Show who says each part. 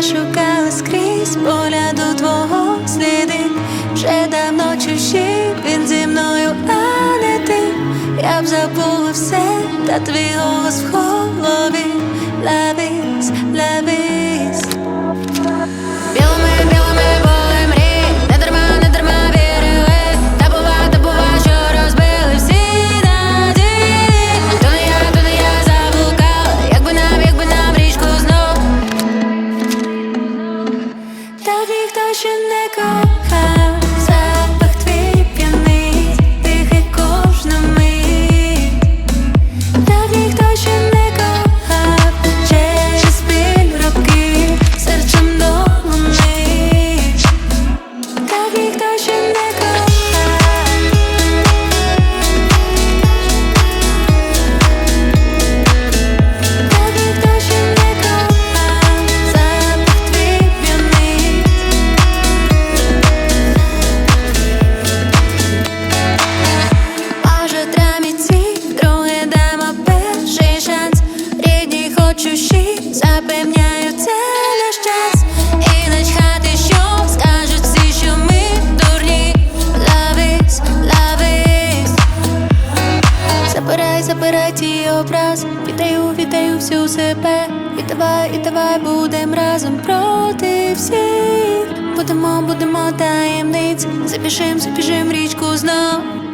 Speaker 1: я шукала скрізь погляду твого сліди, вже давно чужі він зі мною, а не ти, я б забула все, та твій голос входить чужі, запевняю це час, забирай, ті образи віддаю, віддаю всю себе. І давай, і давай будем разом проти всіх. Будемо, будемо таємниць, забіжим, забіжим річку знов.